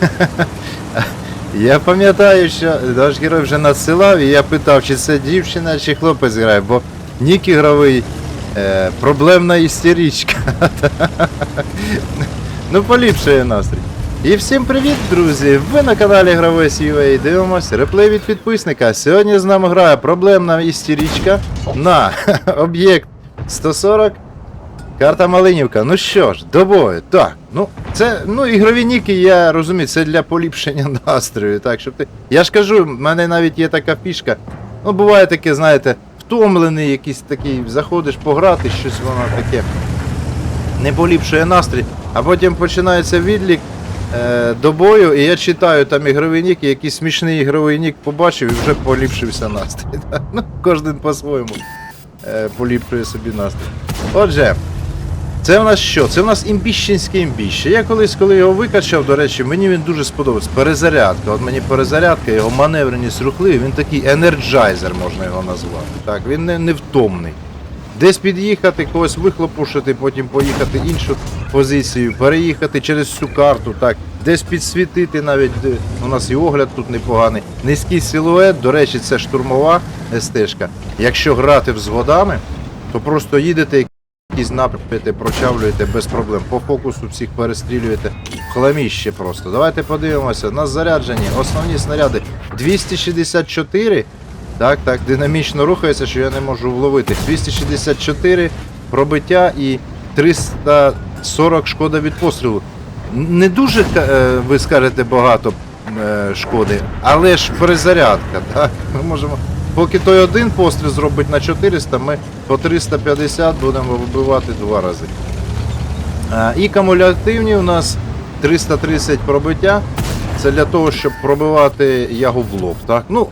Я пам'ятаю, що наш герой вже надсилав, і я питав, чи це дівчина, чи хлопець грає, бо нік ігровий е, проблемна істеричка. ну, поліпшує настрій. І всім привіт, друзі! Ви на каналі Гравець UA дивимося реплей від підписника. Сьогодні з нами грає проблемна істеричка на об'єкт 140 Карта Малинівка. Ну що ж, до бою. Так, ну це ну ігрові ніки, я розумію, це для поліпшення настрою. Так, щоб ти. Я ж кажу, в мене навіть є така фішка. Ну, буває таке, знаєте, втомлений, якийсь такий, заходиш пограти, щось воно таке не поліпшує настрій, а потім починається відлік е, до бою, і я читаю там ігровий нік, і якийсь смішний ігровий нік побачив і вже поліпшився настрій. так. Ну, кожен по-своєму е, поліпшує собі настрій. Отже. Це в нас що? Це в нас імбіщенське імбіще. Я колись, коли його викачав, до речі, мені він дуже сподобався. Перезарядка. От мені перезарядка, його маневреність рухливий, він такий енерджайзер, можна його назвати. Так, він не, невтомний. Десь під'їхати, когось вихлопушити, потім поїхати іншу позицію, переїхати через всю карту, так, десь підсвітити навіть, у нас і огляд тут непоганий. Низький силует, до речі, це штурмова стежка. Якщо грати взводами, то просто їдете якісь напрямки прочавлюєте без проблем. По фокусу всіх перестрілюєте. Хламіще просто. Давайте подивимося. У нас заряджені основні снаряди 264. Так, так, динамічно рухається, що я не можу вловити. 264 пробиття і 340 шкода від пострілу. Не дуже, е, ви скажете, багато е, шкоди, але ж перезарядка. Так? Ми можемо. Поки той один постріл зробить на 400, ми по 350 будемо вибивати два рази. І кумулятивні у нас 330 пробиття. Це для того, щоб пробивати ягу в лоб. Так? Ну,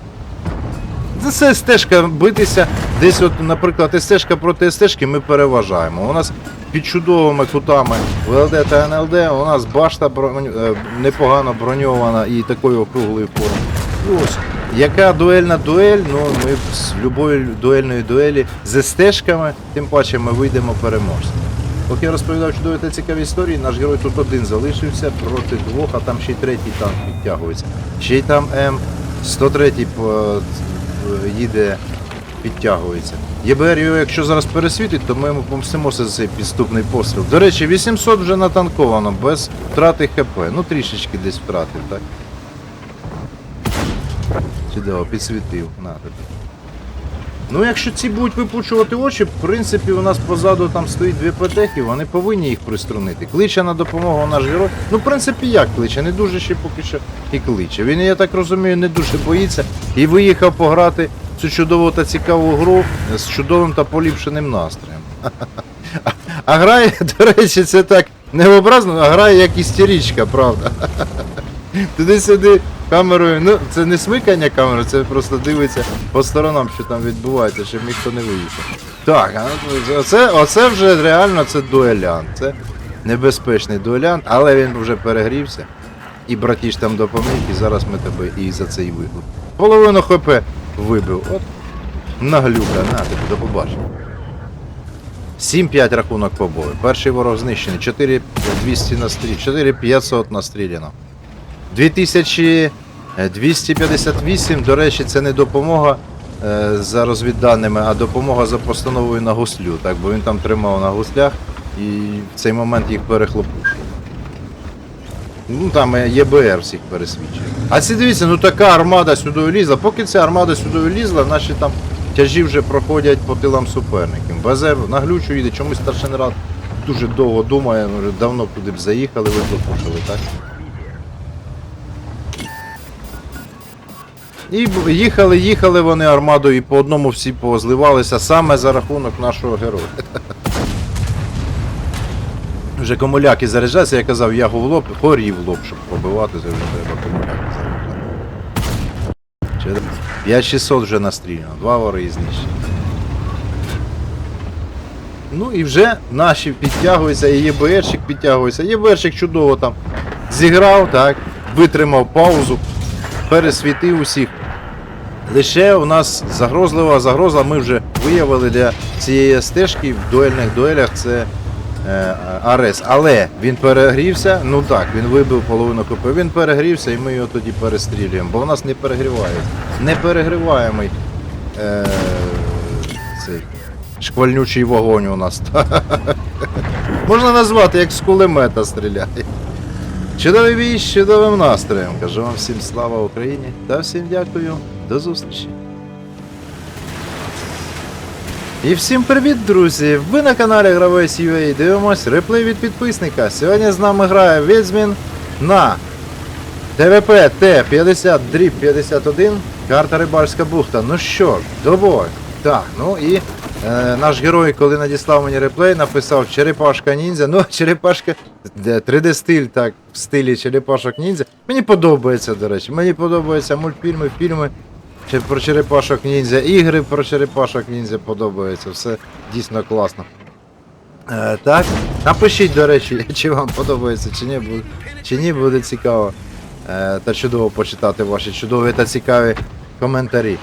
це стежка битися. Десь, от, наприклад, стежка проти стежки ми переважаємо. У нас під чудовими кутами ВЛД та НЛД, у нас башта бронь- е, непогано броньована і такої округлої форми. І Ось. Яка дуельна дуель, ну ми з любої дуельної дуелі з стежками, тим паче ми вийдемо переможцем. Поки я розповідав чудові та цікаві історії, наш герой тут один залишився проти двох, а там ще й третій танк підтягується. Ще й там М103 по- їде, підтягується. ЄБР його, якщо зараз пересвітить, то ми йому помстимося за цей підступний постріл. До речі, 800 вже натанковано, без втрати ХП. Ну трішечки десь втратив, так? Чудово, підсвітив. На тобі. Ну, якщо ці будуть випучувати очі, в принципі, у нас позаду там стоїть дві петехи, вони повинні їх приструнити. Кличе на допомогу наш герой. Ну, в принципі, як кличе, не дуже ще поки що і кличе. Він, я так розумію, не дуже боїться і виїхав пограти цю чудову та цікаву гру з чудовим та поліпшеним настроєм. А грає, до речі, це так невообразно, а грає як істеричка, правда. Туди-сюди камерою, ну це не смикання камери, це просто дивиться по сторонам, що там відбувається, щоб ніхто не виїхав. Так, ну, оце, оце вже реально це дуелянт. Це небезпечний дуелянт, але він вже перегрівся. І братіш там допоміг, і зараз ми тебе і за це і вигубимо. Половину ХП вибив. От наглюка, на тобі, до побачення. 7-5 рахунок по бою. Перший ворог знищений. 4200 настріл, 4500 настріляно. 2258, до речі, це не допомога е, за розвідданими, а допомога за постановою на гуслю. Так, бо він там тримав на гуслях і в цей момент їх перехлопушив. Ну там ЄБР всіх пересвідчує. А ці дивіться, ну така армада сюди влізла. Поки ця армада сюди влізла, наші там тяжі вже проходять по тилам суперників. Безер на глючу їде, чомусь старший нарад дуже довго думає, давно туди б заїхали, вихлопушили, так? І їхали, їхали вони армадою і по одному всі позливалися саме за рахунок нашого героя. Вже комуляки заряджаються, я казав, я в лоб, хорі лоб, щоб побивати, вже треба комуляки заряджати. Чи- 5600 вже настріляно, два вори знищені. Ну і вже наші підтягуються, і ЄБРщик підтягується. ЄБРщик чудово там зіграв, так, витримав паузу, пересвітив усіх. Лише у нас загрозлива загроза, ми вже виявили для цієї стежки в дуельних дуелях це е, Арес. Але він перегрівся. Ну так, він вибив половину КП, він перегрівся і ми його тоді перестрілюємо. Бо в нас не перегрівається. Не перегріваємий е, цей шквальнючий вогонь у нас. Можна назвати, як з кулемета стріляє. Чудовий бій чудовим настроєм. Кажу вам всім слава Україні та всім дякую. До зустрічі. І всім привіт, друзі! Ви на каналі Гравець UA дивимось реплей від підписника. Сьогодні з нами грає Відьмін на ТВП Т-50 дріб 51, карта Рибальська бухта. Ну що ж, до. Так, ну і е, наш герой, коли надіслав мені реплей, написав Черепашка ніндзя. Ну, черепашка 3D стиль, так, в стилі черепашок ніндзя. Мені подобається, до речі. Мені подобаються мультфільми, фільми. Чи про черепашок ніндзя, ігри про черепашок ніндзя подобаються, все дійсно класно. Е, так, напишіть, до речі, чи вам подобається, чи ні, чи ні, буде цікаво е, та чудово почитати ваші чудові та цікаві коментарі.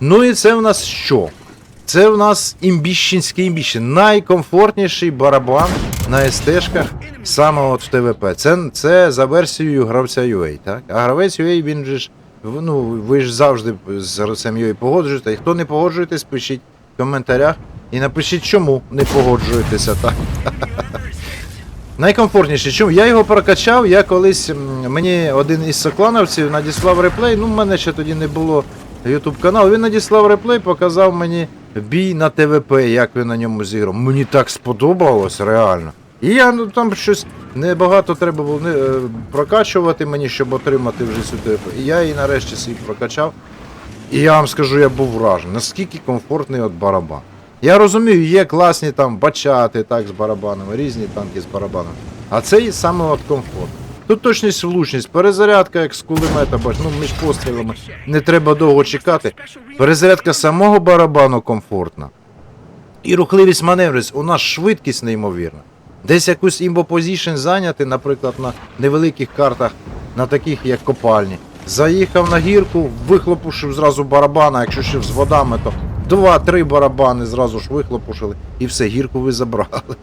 Ну і це в нас що? Це в нас імбіщенський імбіщен. Найкомфортніший барабан на СТ-шках саме от в ТВП. Це, це за версією гравця UA, так? А гравець UA, він же ж ну, ви ж завжди з UA погоджуєте. Хто не погоджуєтесь, пишіть в коментарях і напишіть, чому не погоджуєтеся так. Найкомфортніше. Чому? Я його прокачав, я колись мені один із соклановців надіслав реплей. Ну, в мене ще тоді не було YouTube каналу. Він надіслав реплей, показав мені бій на ТВП, як він на ньому зіграв. Мені так сподобалось, реально. І я ну там щось небагато треба було не, е, прокачувати мені, щоб отримати вже ТВП. І я її нарешті свій прокачав. І я вам скажу, я був вражений, наскільки комфортний от барабан. Я розумію, є класні там бачати так з барабанами, різні танки з барабанами. А цей саме от комфорт. Тут точність влучність, перезарядка, як з кулемета, бач, ну між пострілами не треба довго чекати. Перезарядка самого барабану комфортна. І рухливість маневриць, у нас швидкість неймовірна. Десь якусь імбопозішн зайняти, наприклад, на невеликих картах, на таких як копальні. Заїхав на гірку, вихлопушив зразу барабана, якщо ще з водами, то два-три барабани зразу ж вихлопушили і все, гірку ви забрали.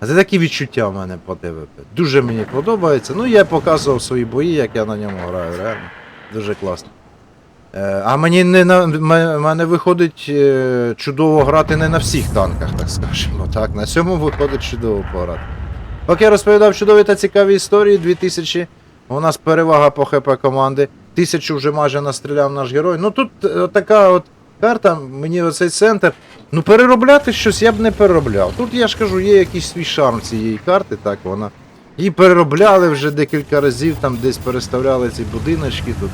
А це такі відчуття в мене по ТВП. Дуже мені подобається. Ну, я показував свої бої, як я на ньому граю, реально. Дуже класно. Е, А мені не на мене виходить е, чудово грати не на всіх танках, так скажемо. Так, на цьому виходить чудово пограти. Поки я розповідав чудові та цікаві історії, 2000 у нас перевага по ХП команди. Тисячу вже майже настріляв наш герой. Ну тут е, така от карта, мені оцей центр. Ну переробляти щось я б не переробляв. Тут я ж кажу, є якийсь свій шарм цієї карти, так вона. Її переробляли вже декілька разів, там десь переставляли ці будиночки тут.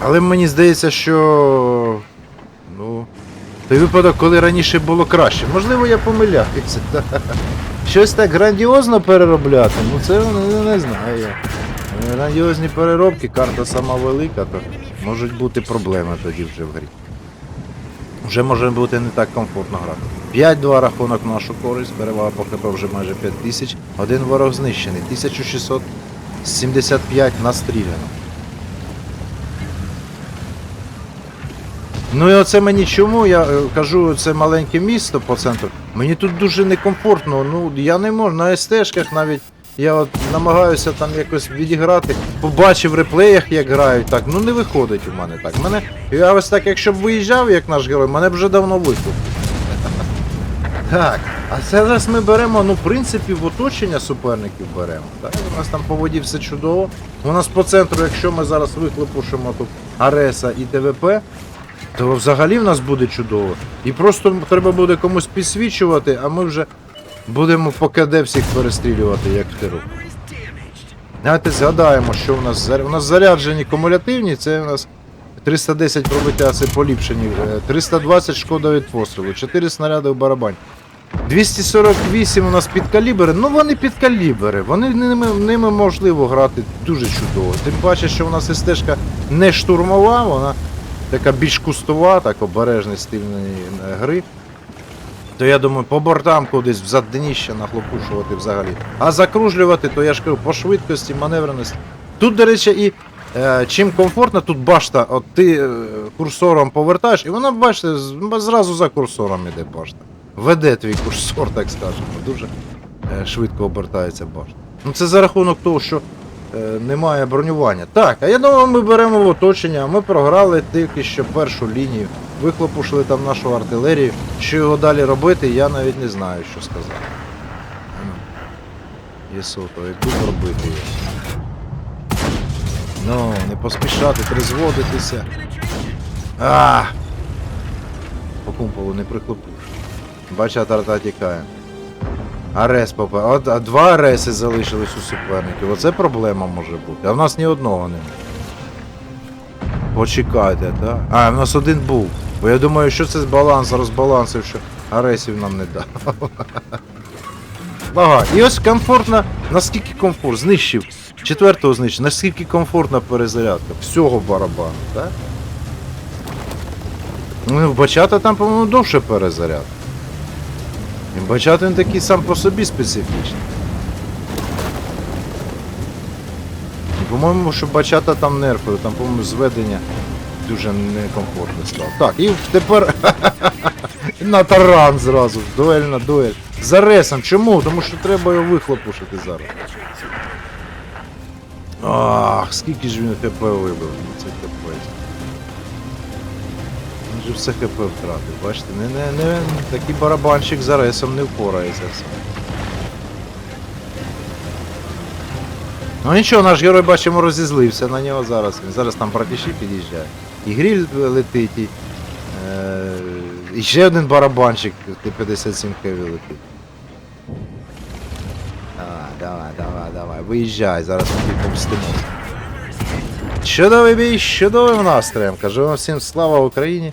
Але мені здається, що. Ну. Той випадок, коли раніше було краще. Можливо, я помиляюся. Щось так грандіозно переробляти, ну це не, не знаю. Грандіозні переробки, карта сама велика, то можуть бути проблеми тоді вже в грі. Вже може бути не так комфортно грати. 5-2 рахунок в нашу користь, перевага по ХП вже майже 5000. Один ворог знищений, 1675 настріляно. Ну і оце мені чому, я е, кажу, це маленьке місто по центру. Мені тут дуже некомфортно. Ну, я не можу на СТ-шках навіть. Я от намагаюся там якось відіграти. Побачив в реплеях, як грають, так. Ну не виходить у мене так. Мене. Я ось так, якщо б виїжджав, як наш герой, мене б вже давно вихлопив. Так, а зараз ми беремо, ну, в принципі, в оточення суперників беремо. Так? У нас там по воді все чудово. У нас по центру, якщо ми зараз вихлопушимо тут Ареса і ТВП, то взагалі в нас буде чудово. І просто треба буде комусь підсвічувати, а ми вже будемо по КД всіх перестрілювати, як в тиру. Давайте згадаємо, що у нас у нас заряджені кумулятивні, це у нас 310 пробиття, це поліпшені, е, 320 шкода від пострілу, 4 снаряди в барабані. 248 у нас підкалібри, ну вони підкалібри, вони ними, ними можливо грати дуже чудово. Тим паче, що у нас СТ-шка не штурмова, вона така більш кустова, так обережний стильної е, гри. То я думаю, по бортам кудись взад дніще нахлопушувати взагалі. А закружлювати, то я ж кажу, по швидкості, маневреності. Тут, до речі, і е, чим комфортно, тут башта, от ти е, курсором повертаєш, і вона, бачите, зразу за курсором іде башта. веде твій курсор, так скажемо. Дуже е, швидко обертається башта. Ну це за рахунок того, що немає бронювання. Так, а я думаю, ми беремо в оточення, ми програли тільки що першу лінію, вихлопушили там нашу артилерію. Що його далі робити, я навіть не знаю, що сказати. Єсото, яку робити його. Ну, не поспішати, призводитися. А! По кумполу не прихлопуш. Бача, тарта тікає. Арес попа. От, а два ареси залишились у суперників. Оце проблема може бути. А в нас ні одного немає. Почекайте, так? А, в нас один був. Бо я думаю, що це з баланс розбалансив, що аресів нам не дав. Ага, і ось комфортна, наскільки комфорт, знищив. Четвертого знищив, наскільки комфортна перезарядка. Всього барабану, так? Ну, бачата там, по-моєму, довше перезаряд. І бачата він такий сам по собі специфічний. По-моєму, що бачата там нерфили, там, по-моєму, зведення дуже некомфортне стало. Так, і тепер на таран зразу, дуель на дуель. За ресом. Чому? Тому що треба його вихлопушити зараз. Ах, скільки ж він хп вибив. Ну, Це капець. Він же все хп втратив, бачите, не, не, не, такий барабанщик за ресом не впорається все. Ну нічого, наш герой бачимо розізлився на нього зараз. Він зараз там братіші під'їжджає. І гріль летить, і, е, і ще один барабанщик Т-57 хеві летить. Давай, давай, давай, давай, виїжджай, зараз ми тобі помстимося. Чудовий бій, чудовим настроєм. Кажу вам всім слава Україні.